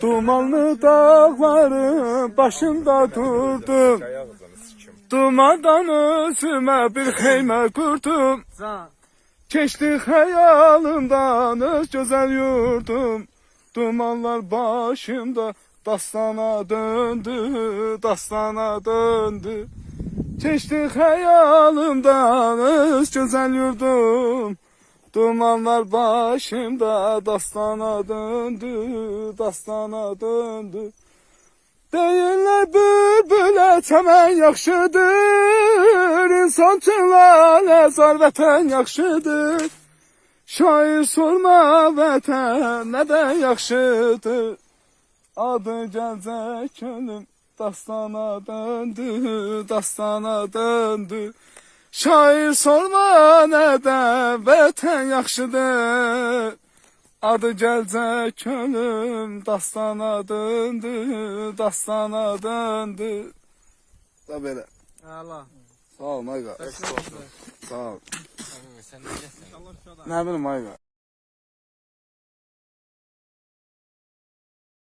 Dumanlı dağların başında durdum. Dumandan özüme bir xeymə qurdum. Keçdi xəyalımdan öz gözəl yurdum. Dumanlar başımda dastana döndü, dastana döndü. Keçdi xəyalımdan öz gözəl yurdum. Dumanlar başımda dastana döndü, dastana döndü. Deyirlər bülbülə çəmən yaxşıdır, insan üçün lalə zar vətən yaxşıdır. Şair sorma vətən nədən yaxşıdır. Adı gəlcək könlüm dastana döndü, dastana döndü. Şair sorma nədən vətən yaxşıdır. Adı gəlcək könlüm dastana döndü, dastana döndü. Da belə. Allah. Sağ ol Mayqa. Sağ ol. Nə bilim Mayqa.